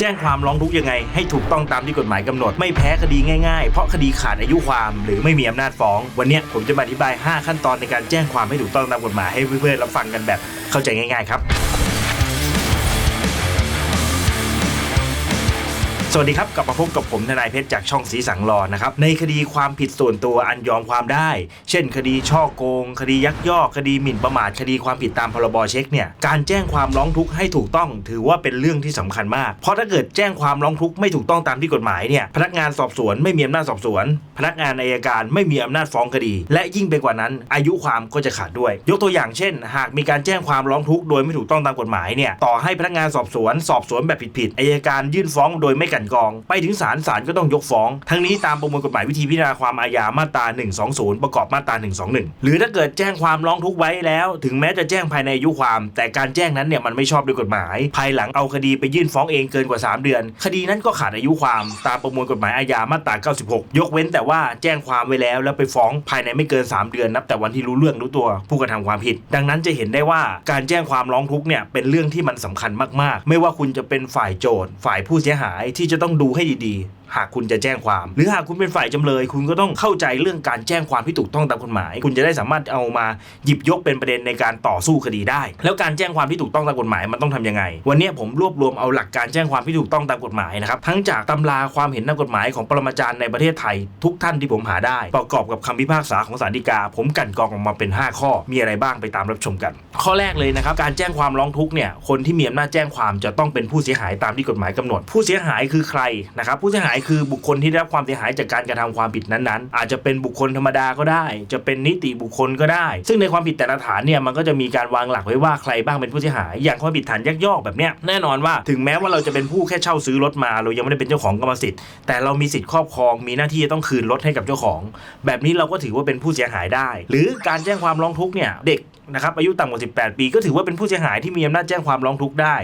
แจ้งความร้องทุกข์ยังไงให้ถูกต้องตามที่กฎหมายกำหนด ไม่แพ้คดีง่ายๆ เพราะคดีขาดอายุความหรือไม่มีอำนาจฟ้อง วันนี้ผมจะมาอธิบาย 5 ขั้นตอนในการแจ้งความให้ถูกต้องตามกฎหมายให้เพื่อนๆรับฟังกันแบบเข้าใจง่ายๆครับ สวัสดีครับกลับมาพบกับผมทนายเพชรจากช่องสีสังรอนะครับในคดีความผิดส่วนตัวอันยอมความได้ เช่น คดีช่อโกง คดียักยอกคดีหมิ่นประมาทคดีความผิดตามพรบเช็คเนี่ยการแจ้งความร้องทุกข์ให้ถูกต้อง ถือว่าเป็นเรื่องที่สำคัญมาก เพราะถ้าเกิดแจ้งความร้องทุกข์ไม่ถูกต้องตามที่กฎหมายเนี่ยพนักงานสอบสวนไม่มีอำนาจสอบสวน พนักงานอัยการไม่มีอำนาจฟ้องคดี และยิ่งไปกว่านั้น อายุความก็จะขาดด้วย ยกตัวอย่างเช่น หากมีการแจ้งความร้องทุกข์โดยไม่ถูกต้องตามกฎหมายเนี่ยต่อให้พนักงานสอบสวนสอบสวนแบบผิดๆอัยการยื่นฟ้องโดยไม่กลันกรอง ไปถึงศาลศาลก็ต้องยกฟ้อง ทั้งนี้ตามประมวลกฎหมายวิธีพิจารณาความอาญามาตรา 120 ประกอบมาตรา 121 หรือถ้าเกิดแจ้งความร้องทุกข์ไว้แล้ว ถึงแม้จะแจ้งภายในอายุความ แต่การแจ้งนั้นเนี่ยมันไม่ชอบด้วยกฎหมาย ภายหลังเอาคดีไปยื่นฟ้องเองเกินกว่า 3 เดือน คดีนั้นก็ขาดอายุความตามประมวลกฎหมายอาญามาตรา 96 ยกเว้นแต่ว่าแจ้งความไว้แล้วแล้วไปฟ้องภายในไม่เกิน 3 เดือนนับแต่วันที่รู้เรื่องรู้ตัว ผู้กระทำความผิด ดังนั้นจะเห็นได้ว่าการแจ้งความร้องทุกข์เนี่ยเป็นเรื่องที่มันสำคัญมากๆ ไม่ว่าคุณจะเป็นฝ่ายโจทย์ฝ่ายผู้เสียหายที่จะจะต้องดูให้ดี หากคุณจะแจ้งความ หรือหากคุณเป็นฝ่ายจำเลย คุณก็ต้องเข้าใจเรื่องการแจ้งความที่ถูกต้องตามกฎหมาย คุณจะได้สามารถเอามาหยิบยกเป็นประเด็นในการต่อสู้คดีได้ แล้วการแจ้งความที่ถูกต้องตามกฎหมายมันต้องทำยังไง วันนี้ผมรวบรวมเอาหลักการแจ้งความที่ถูกต้องตามกฎหมายนะครับทั้งจากตำราความเห็นทางกฎหมายของปรมาจารย์ในประเทศไทยทุกท่านที่ผมหาได้ ประกอบกับคำพิพากษาของศาลฎีกา ผมกันกองออกมาเป็น 5 ข้อมีอะไรบ้างไปตามรับชมกัน ข้อแรกเลยนะครับการแจ้งความร้องทุกเนี่ยคนที่มีอำนาจแจ้งความจะต้องเป็นผู้เสียหายตามที่กฎหมายกำหนด ผู้เสียหายคือใครนะครับผู้เสียหายคือบุคคลที่ได้รับความเสียหายจากการกระทำความผิดนั้นๆ อาจจะเป็นบุคคลธรรมดาก็ได้ จะเป็นนิติบุคคลก็ได้ ซึ่งในความผิดแต่ละฐานเนี่ยมันก็จะมีการวางหลักไว้ว่าใครบ้างเป็นผู้เสียหาย อย่างความผิดฐานยักยอกแบบเนี้ยแน่นอนว่าถึงแม้ว่าเราจะเป็นผู้แค่เช่าซื้อรถมา เรายังไม่ได้เป็นเจ้าของกรรมสิทธิ์แต่เรามีสิทธิ์ครอบครองมีหน้าที่จะต้องคืนรถให้กับเจ้าของ แบบนี้เราก็ถือว่าเป็นผู้เสียหายได้ หรือการแจ้งความร้องทุกข์เนี่ยเด็กนะครับอายุต่ำกว่า 18 ปีก็ถือว่าเป็นผู้เสียหายที่มีอำนาจแจ้งความร้องทุกข์ได้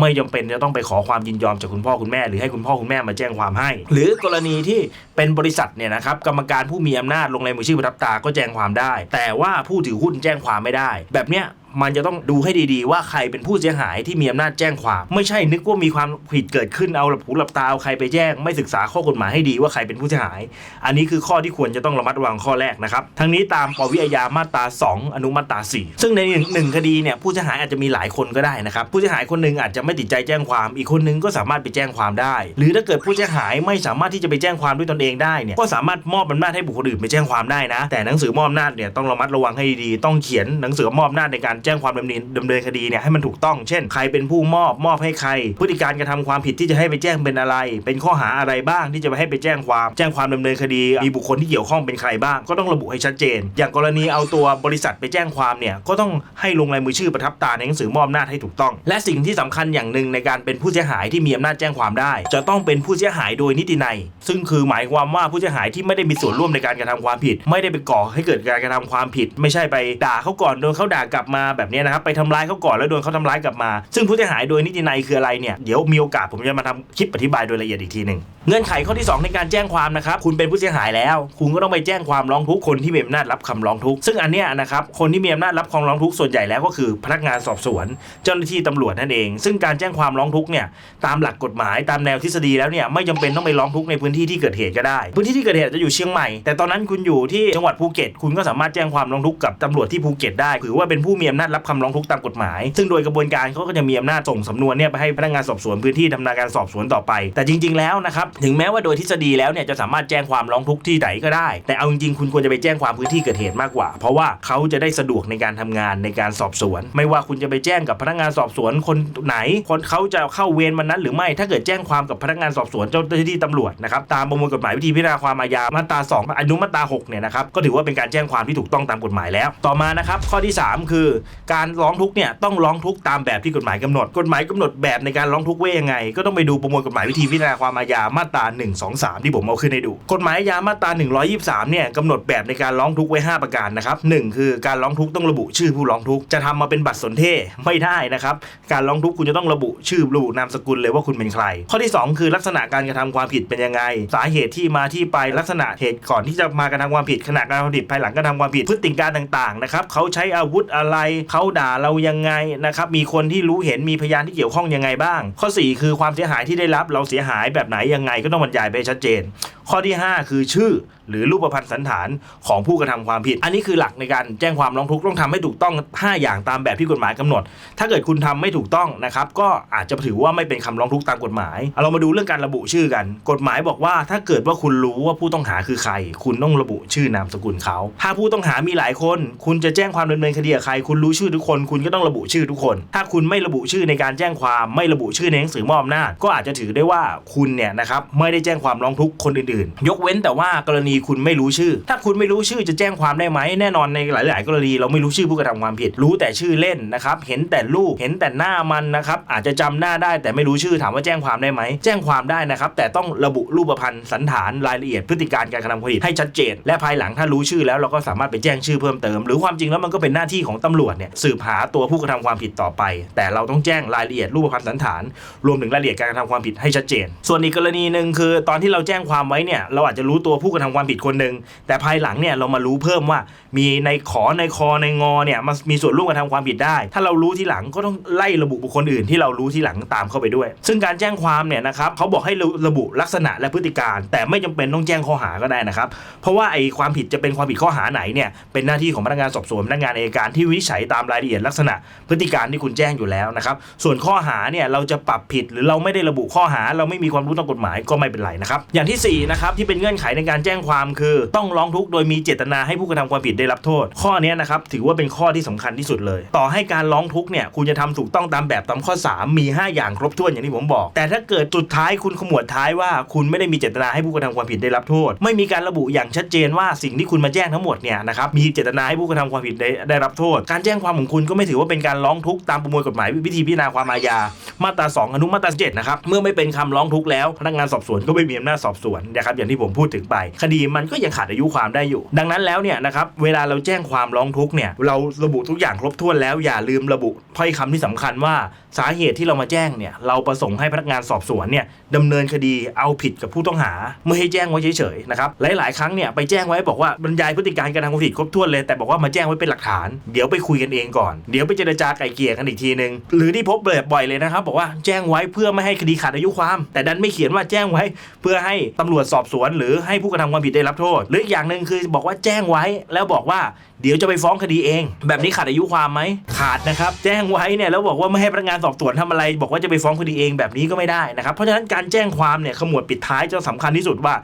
ไม่จำเป็นจะต้องไปขอความยินยอมจากคุณพ่อคุณแม่หรือให้คุณพ่อคุณแม่มาแจ้งความให้หรือกรณีที่เป็นบริษัทเนี่ยนะครับกรรมการผู้มีอำนาจลงในมือชื่อประทับตาก็แจ้งความได้ แต่ว่าผู้ถือหุ้นแจ้งความไม่ได้ แบบเนี้ยมันจะต้องดูให้ดีๆ ว่าใครเป็นผู้เสียหายที่มีอำนาจแจ้งความ ไม่ใช่นึกว่ามีความผิดเกิดขึ้นเอาหลับหูหลับตาเอาใครไปแจ้ง ไม่ศึกษาข้อกฎหมายให้ดีว่าใครเป็นผู้เสียหาย อันนี้คือข้อที่ควรจะต้องระมัดระวังข้อแรกนะครับทั้งนี้ตามปวิอาญามาตรา 2 อนุมาตรา 4 ซึ่งในหนึ่งหนึ่งคดีเนี่ยผู้เสียหายอาจจะมีหลายคนก็ได้นะครับผู้เสียหายคนหนึ่งอาจจะไม่ติดใจแจ้งความ อีกคนนึงก็สามารถไปแจ้งความได้ หรือถ้าเกิดผู้เสียหายไม่สามารถที่จะไปแจ้งความด้วยตนเองได้เนี่ยก็สามารถมอบอำนาจให้บุคคลอื่นไปแจ้งความได้นะ แต่หนังสือมอบอำนาจเนี่ยต้องระมัดระวังให้ดีต้องเขียนหนังสือมอบอำนาจในการแจ้งความดำเนินดำเนินคดีเนี่ยให้มันถูกต้อง เช่น ใครเป็นผู้มอบมอบให้ใคร พฤติการกระทำความผิดที่จะให้ไปแจ้งเป็นอะไร เป็นข้อหาอะไรบ้างที่จะไปให้ไปแจ้งความแจ้งความดำเนินคดีมีบุคคลที่เกี่ยวข้องเป็นใครบ้าง ก็ต้องระบุให้ชัดเจน อย่างกรณีเอาตัวบริษัทไปแจ้งความเนี่ยก็ต้องให้ลงลายมือชื่อประทับตราในหนังสือมอบอำนาจให้ถูกต้อง และสิ่งที่สำคัญอย่างหนึ่งในการเป็นผู้เสียหายที่มีอำนาจแจ้งความได้ จะต้องเป็นผู้เสียหายโดยนิตินัยซึ่งคือหมายความว่าผู้เสียหายที่ไม่ได้มีส่วนร่วมในการกระทำความผิด ไม่ได้ไปก่อให้เกิดการกระทำความผิด ไม่ใช่ไปด่าเขาก่อนโดนเขาด่ากลับมาแบบนี้นะครับไปทำร้ายเขาก่อนแล้วโดนเขาทำร้ายกลับมา ซึ่งผู้เสียหายโดยนิตินัยคืออะไรเนี่ยเดี๋ยวมีโอกาสผมจะมาทำคลิปอธิบายโดยละเอียดอีกทีหนึ่งเงื่อนไขข้อที่ 2 ในการแจ้งความนะครับคุณเป็นผู้เสียหายแล้ว คุณก็ต้องไปแจ้งความร้องทุกข์คนที่มีอำนาจรับคำร้องทุกข์ซึ่งอันเนี้ยนะครับคนที่มีอำนาจรับคำร้องทุกข์ส่วนใหญ่แล้วก็คือพนักงานสอบสวน เจ้าหน้าที่ตำรวจนั่นเอง ซึ่งการแจ้งความร้องทุกข์เนี่ยตามหลักกฎหมายตามแนวทฤษฎีแล้วเนี่ยไม่จำเป็นต้องไปร้องทุกข์ในพื้นที่ที่เกิดเหตุก็ได้ พื้นที่ที่เกิดเหตุจะอยู่เชียงใหม่แต่ตอนนั้นคุณอยู่ที่จังหวัดภูเก็ต คุณก็สามารถแจ้งความร้องทุกข์กับตำรวจที่ภูเก็ตได้ถือว่าเป็นผู้มีอำนาจรับคำร้องทุกข์ตามกฎหมาย ซึ่งโดยกระบวนการเขาก็จะมีอำนาจส่งสำนวนเนี่ยไปให้พนักงานสอบสวนพื้นที่ดำเนินการสอบสวนต่อไป แต่จริง ๆ แล้วนะครับถึงแม้ว่าโดยทฤษฎีแล้วเนี่ยจะสามารถแจ้งความร้องทุกข์ที่ไหนก็ได้ แต่เอาจริงๆคุณควรจะไปแจ้งความพื้นที่เกิดเหตุมากกว่า เพราะว่าเขาจะได้สะดวกในการทำงานในการสอบสวน ไม่ว่าคุณจะไปแจ้งกับพนักงานสอบสวนคนไหน คนเขาจะเข้าเวรวันนั้นหรือไม่ ถ้าเกิดแจ้งความกับพนักงานสอบสวนเจ้าหน้าที่ตำรวจนะครับตามประมวลกฎหมายวิธีพิจารณาความอาญามาตรา 2 อนุมาตรา6เนี่ยนะครับก็ถือว่าเป็นการแจ้งความที่ถูกต้องตามกฎหมายแล้ว ต่อมานะครับข้อที่ 3 คือการร้องทุกเนี่ยต้องร้องทุกตามแบบที่กฎหมายกำหนด กฎหมายกำหนดแบบในการร้องทุกไว้ยังไง ก็ต้องไปดูประมวลกฎหมายวิธีพิจารณาความอาญามาตรา1 2 3 ที่ผมเอาขึ้นให้ดู กฎหมายอาญามาตรา123เนี่ยกำหนดแบบในการร้องทุกไว้ 5 ประการนะครับหนึ่งคือการร้องทุกต้องระบุชื่อผู้ร้องทุกจะทำมาเป็นบัตรสนเทศไม่ได้นะครับการร้องทุกคุณจะต้องระบุชื่อระบุนามสกุลเลยว่าคุณเป็นใคร ข้อที่ 2 คือลักษณะการกระทำความผิดเป็นยังไง สาเหตุที่มาที่ไปลักษณะเหตุก่อนที่จะมากระทำความผิดขณะการทำผิดภายหลังการทำความผิดพฤติการต่างๆนะครับเขาใช้อาวุธอะไรเขาด่าเรายังไงนะครับมีคนที่รู้เห็นมีพยานที่เกี่ยวข้องยังไงบ้าง ข้อ 4 คือความเสียหายที่ได้รับเราเสียหายแบบไหนยังไงก็ต้องบรรยายไปชัดเจน ข้อที่ 5 คือชื่อหรือรูปพรรณสันฐานของผู้กระทำความผิด อันนี้คือหลักในการแจ้งความร้องทุกข์ต้องทำให้ถูกต้อง 5 อย่างตามแบบที่กฎหมายกำหนด ถ้าเกิดคุณทำไม่ถูกต้องนะครับก็อาจจะถือว่าไม่เป็นคำร้องทุกข์ตามกฎหมายเาเรามาดูเรื่องการระบุชื่อกัน กฎหมายบอกว่าถ้าเกิดว่าคุณรู้ว่าผู้ต้องหาคือใคร คุณต้องระบุชื่อนามสกุลเขา ถ้าผู้ต้องหามีหลายคน คุณจะแจ้งความดำเนินคดีกับใครคุณรู้ชื่อทุกคน คุณก็ต้องระบุชื่อทุกคน ถ้าคุณไม่ระบุชื่อในการแจ้งความไม่ระบุชื่อในหนังสือมอบอำนาจก็อาจจะถือได้ว่าคุณเนี่ยนะครับไม่ได้แจ้งความร้องทุกข์คนอื่นๆ ยกเว้นแต่ว่ากรณีคุณไม่รู้ชื่อ ถ้าคุณไม่รู้ชื่อจะแจ้งความได้ไหมแน่นอนในหลาย ๆ กรณีเราไม่รู้ชื่อผู้กระทำความผิด รู้แต่ชื่อเล่นนะครับเห็นแต่รูปเห็นแต่หน้ามันนะครับอาจจะจำหน้าได้แต่ไม่รู้ชื่อถามว่าแจ้งความได้ไหมแจ้งความได้นะครับแต่ต้องระบุรูปพรรณสันฐานรายละเอียดพฤติการการกระทำความผิดให้ชัดเจน และภายหลังถ้ารู้ชื่อแล้วเราก็สามารถไปแจ้งชื่อเพิ่มเติม หรือความจริงแล้วมันก็เป็นหน้าที่ของตำรวจเนี่ยสืบหาตัวผู้กระทำความผิดต่อไป แต่เราต้องแจ้งรายละเอียดรูปพรรณสันฐาน รวมถึงรายละเอียดการกระทำความผิดให้ชัดเจน ส่วนอีกกรณีหนึ่งคือ ตอนที่เราแจ้งความไว้เนี่ยเราอาจจะรู้ตัวผู้กระทำความผิดคนหนึ่งแต่ภายหลังเนี่ยเรามารู้เพิ่มว่า มีในขอในคอในงอเนี่ยมามีส่วนร่วมกระทำความผิดได้ ถ้าเรารู้ทีหลังก็ต้องไล่ระบุบุคคลอื่นที่เรารู้ทีหลังตามเข้าไปด้วย ซึ่งการแจ้งความเนี่ยนะครับเขาบอกให้ระบุลักษณะและพฤติการ แต่ไม่จำเป็นต้องแจ้งข้อหาก็ได้นะครับเพราะว่าไอ้ความผิดจะเป็นความผิดข้อหาไหนเนี่ยเป็นหน้าที่ของพนักงานสอบสวนพนักงานอัยการที่วิจัยตามรายละเอียดลักษณะพฤติการที่คุณแจ้งอยู่แล้วนะครับ ส่วนข้อหาเนี่ยเราจะปรับผิดหรือเราไม่ได้ระบุข้อหา เราไม่มีความรู้ทางกฎหมายก็ไม่เป็นไรนะครับ อย่างที่สี่นะครับที่เป็นเงื่อนไขในการแจ้งความคือ ต้องร้องทุกข์โดยมีเจตนาให้ผู้กระทำความผิดได้รับโทษ ข้อนี้นะครับถือว่าเป็นข้อที่สำคัญที่สุดเลย ต่อให้การร้องทุกข์เนี่ยคุณจะทำถูกต้องตามแบบตามข้อ 3 มี 5 อย่างครบถ้วนอย่างที่ผมบอก แต่ถ้าเกิดสุดท้ายคุณขมวดท้ายว่าคุณไม่ได้มีเจตนาให้ผู้กระทำความผิดได้รับโทษ ไม่มีการระบุอย่างชัดเจนว่าสิ่งที่คุณมาแจ้งทั้งหมดเนี่ยนะครับมีเจตนาให้ผู้กระทำความผิดได้ได้รับโทษการแจ้งความของคุณก็ไม่ถือว่าเป็นการร้องทุกข์ตามประมวลกฎหมายวิธีพิจารณาความอาญา มาตรา 2 อนุมาตรา7นะครับ เมื่อไม่เป็นคำร้องทุกข์แล้วพนักงานสอบสวนก็ไม่มีอำนาจสอบสวนนะครับอย่างที่ผมพูดถึงไป คดีมันก็ยังขาดอายุความได้อยู่ ดังนั้นแล้วเนี่ยนะครับเวลาเราแจ้งความร้องทุกข์เนี่ยเราระบุทุกอย่างครบถ้วนแล้วอย่าลืมระบุถ้อยคำที่สำคัญว่าสาเหตุที่เรามาแจ้งเนี่ยเราประสงค์ให้พนักงานสอบสวนเนี่ยดำเนินคดีเอาผิดกับผู้ต้องหา ไม่ให้แจ้งไว้เฉยๆนะครับหลายๆครั้งเนี่ยไปแจ้งไว้บอกว่าบรรยายพฤติการการทำความผิดครบถ้วนเลย แต่บอกว่ามาแจ้งไว้เป็นหลักฐาน เดี๋ยวไปคุยกันเองก่อน เดี๋ยวไปเจรจาไกล่เกลี่ยกันอีกทีนึง หรือที่พบบ่อยเลยนะครับบอกว่าแจ้งไว้เพื่อไม่ให้คดีขาดอายุความ แต่ดันไม่เขียนว่าแจ้งไว้ เพื่อให้ตำรวจสอบสวน หรือให้ผู้กระทำความผิดได้รับโทษ หรืออีกอย่างหนึ่งคือบอกว่าแจ้งไว้แล้วบอกว่าเดี๋ยวจะไปฟ้องคดีเอง แบบนี้ขาดอายุความไหมขาดนะครับแจ้งไว้เนี่ยแล้วบอกว่าไม่ให้พนักงานสอบสวนทำอะไร บอกว่าจะไปฟ้องคดีเองแบบนี้ก็ไม่ได้นะครับ เพราะฉะนั้นการแจ้งความเนี่ยขมวดปิดท้ายจะสำคัญที่สุดว่า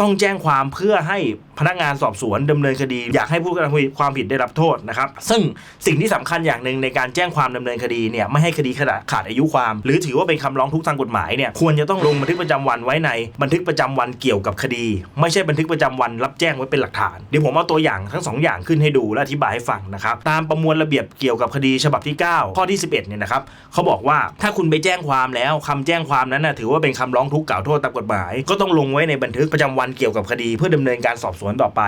ต้องแจ้งความเพื่อให้พนักงานสอบสวนดำเนินคดี อยากให้ผู้กระทำความผิดได้รับโทษนะครับ ซึ่งสิ่งที่สำคัญอย่างหนึ่งในการแจ้งความดำเนินคดีเนี่ยไม่ให้คดีขาดขาดอายุความ หรือถือว่าเป็นคำร้องทุกข์ทางกฎหมายเนี่ยควรจะต้องลงบันทึกประจำวันไว้ในบันทึกประจำวันเกี่ยวกับคดี ไม่ใช่บันทึกประจำวันรับแจ้งไว้เป็นหลักฐาน เดี๋ยวผมเอาตัวอย่างทั้งสองอย่างขึ้นให้ดูและอธิบายให้ฟังนะครับตามประมวลระเบียบเกี่ยวกับคดีฉบับที่ 9 ข้อที่ 11เนี่ยนะครับเขาบอกว่าถ้าคุณไปแจ้งความแล้วคำแจ้งความนั้นนะถือว่าเป็นคำร้องทุกข์กล่าวโทษตามกฎหมาย ก็ต้องลงไว้ในบันทึกประจำวันเกี่ยวกับคดีเพื่อดำเนินการสอบสวนต่อไป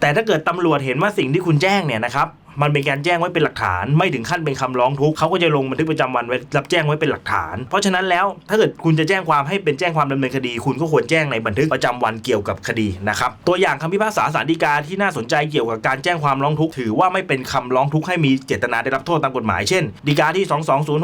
แต่ถ้าเกิดตำรวจเห็นว่าสิ่งที่คุณแจ้งเนี่ยนะครับ มันเป็นการแจ้งไว้เป็นหลักฐาน ไม่ถึงขั้นเป็นคำร้องทุกข์เขาก็จะลงบันทึกประจำวันไว้รับแจ้งไว้เป็นหลักฐาน เพราะฉะนั้นแล้วถ้าเกิดคุณจะแจ้งความให้เป็นแจ้งความดำเนินคดี คุณก็ควรแจ้งในบันทึกประจำวันเกี่ยวกับคดีนะครับตัวอย่างคำพิพากษาศาลฎีกาที่น่าสนใจเกี่ยวกับการแจ้งความร้องทุกข์ถือว่าไม่เป็นคำร้องทุกข์ให้มีเจตนาได้รับโทษตามกฎหมายเช่นฎีกาที่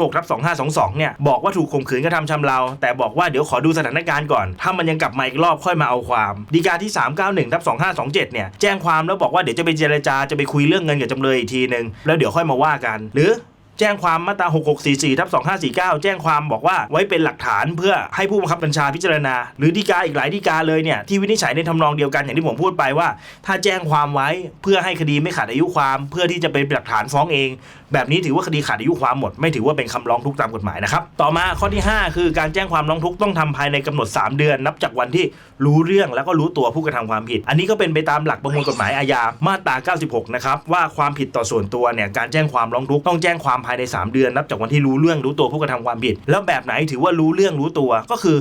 2206ทับ2522 เนี่ยบอกว่าถูกข่มขืนกระทำชำเรา แต่บอกว่าเดี๋ยวขอดูสถานการณ์ก่อน ถ้ามันยังกลับมาอีกรอบค่อยมาเอาความฎีกาที่ 391ทับ2527 เนี่ยแจ้งความแล้วบอกว่าเดี๋ยวจะไปเจรจาจะไปคุยเรื่องเงินกับจำเลยอีกทีนึงแล้วเดี๋ยวค่อยมาว่ากัน หรือ แจ้งความมาตรา 6644ทับ2549 แจ้งความบอกว่าไว้เป็นหลักฐานเพื่อให้ผู้บังคับบัญชาพิจารณา หรือฎีกาอีกหลายฎีกาเลยเนี่ยที่วินิจฉัยในทำนองเดียวกันอย่างที่ผมพูดไปว่า ถ้าแจ้งความไว้เพื่อให้คดีไม่ขาดอายุความ เพื่อที่จะเป็นหลักฐานฟ้องเอง แบบนี้ถือว่าคดีขาดอายุความหมด ไม่ถือว่าเป็นคำร้องทุกข์ตามกฎหมายนะครับต่อมาข้อที่ 5 คือการแจ้งความร้องทุกข์ต้องทำภายในกำหนด 3 เดือน นับจากวันที่รู้เรื่องแล้วก็รู้ตัวผู้กระทำความผิด อันนี้ก็เป็นไปตามหลักประมวลกฎหมายอาญามาตรา 96 นะครับว่าความผิดต่อส่วนตัวเนี่ยการแจ้งความร้องทุกข์ต้องแจ้งความภายใน 3 เดือนนับจากวันที่รู้เรื่องรู้ตัวผู้กระทำความผิด แล้วแบบไหนถือว่ารู้เรื่องรู้ตัว ก็คือ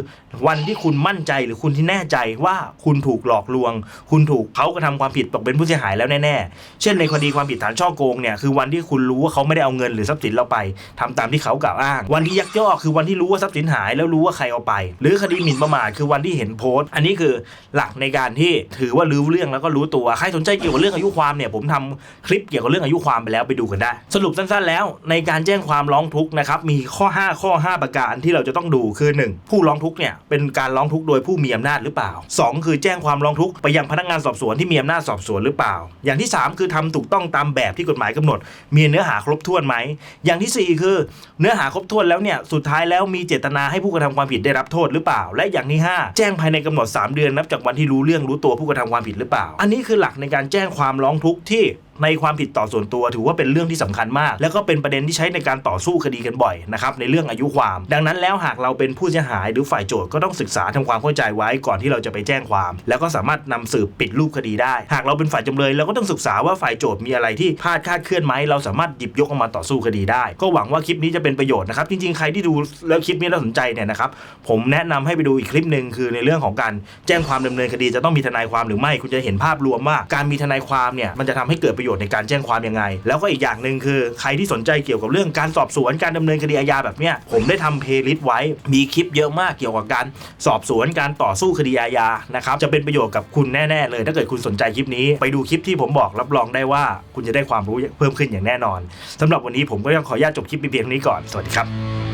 วันที่คุณมั่นใจหรือคุณที่แน่ใจว่าคุณถูกหลอกลวง คุณถูกเขากระทำความผิดตกเป็นผู้เสียหายแล้วแน่ๆ เช่นในคดีความผิดฐานช่อโกงเนี่ยคือวันที่คุณรู้ว่าเขาไม่ได้เอาเงินหรือทรัพย์สินเราไปทำตามที่เขากล่าวอ้าง วันที่ยักยอกคือวันที่รู้ว่าทรัพย์สินหายแล้วรู้ว่าใครเอาไป หรือคดีหมิ่นประมาทคือวันที่เห็นโพสต์ อันนี้คือหลักในการที่ถือว่ารู้เรื่องแล้วก็รู้ตัวใครสนใจเกี่ยวกับเรื่องอายุความเนี่ยผมทำคลิปเกี่ยวกับเรื่องอายุความไปแล้วไปดูกันได้ สรุปสั้นๆแล้วในการแจ้งความร้องทุกข์นะครับมีข้อ 5 ข้อ 5 ประการที่เราจะต้องดูคือ 1 ผู้ร้องทุกข์เนี่ยเป็นการร้องทุกข์โดยผู้มีอำนาจหรือเปล่า 2 คือแจ้งความร้องทุกข์ไปยังพนักงานสอบสวนที่มีอำนาจสอบสวนหรือเปล่า อย่างที่ 3 คือทำถูกต้องตามแบบที่กฎหมายกำหนด มีเนื้อหาครบถ้วนไหมอย่างทีสี่ 4 คือ เนื้อหาครบถ้วนแล้วเนี่ยสุดท้ายแล้วมีเจตนาให้ผู้กระทำความผิดได้รับโทษหรือเปล่า และอย่างที่ 5 แจ้งภายในกำหนด 3 เดือนนับจากวันที่รู้เรื่องรู้ตัวผู้กระทำความผิดหรือเปล่า อันนี้คือหลักในการแจ้งความร้องทุกข์ที่ ในความผิดต่อส่วนตัว ถือว่าเป็นเรื่องที่สำคัญมาก แล้วก็เป็นประเด็นที่ใช้ในการต่อสู้คดีกันบ่อยนะครับในเรื่องอายุความ ดังนั้นแล้วหากเราเป็นผู้เสียหายหรือฝ่ายโจทย์ก็ต้องศึกษาทำความเข้าใจไว้ก่อนที่เราจะไปแจ้งความ แล้วก็สามารถนำสืบปิดรูปคดีได้ หากเราเป็นฝ่ายจำเลยเราก็ต้องศึกษาว่าฝ่ายโจทย์มีอะไรที่พลาดคาดเคลื่อนไหมเราสามารถหยิบยกออกมาต่อสู้คดีได้ ก็หวังว่าคลิปนี้จะเป็นประโยชน์นะครับจริงๆใครที่ดูแล้วคลิปนี้แล้วสนใจเนี่ยนะครับผมแนะนำให้ไปดูอีกคลิปหนึ่งคือในเรื่องของการแจ้งความดำเนินคดีจะต้องมีทนายความหรือไม่ คุณจะเห็นภาพรวมว่าการมีทนายความเนี่ยมันจะทำให้เกิดประโยชน์ในการแจ้งความยังไง แล้วก็อีกอย่างหนึ่งคือใครที่สนใจเกี่ยวกับเรื่องการสอบสวนการดำเนินคดีอาญาแบบเนี้ยผมได้ทำเพลย์ลิสต์ไว้มีคลิปเยอะมากเกี่ยวกับการสอบสวนการต่อสู้คดีอาญานะครับจะเป็นประโยชน์กับคุณแน่ๆเลย ถ้าเกิดคุณสนใจคลิปนี้ไปดูคลิปที่ผมบอกรับรองได้ว่า คุณจะได้ความรู้เพิ่มขึ้นอย่างแน่นอนสำหรับวันนี้ผมก็ยังขออนุญาตจบคลิปเพียงนี้ก่อนสวัสดีครับ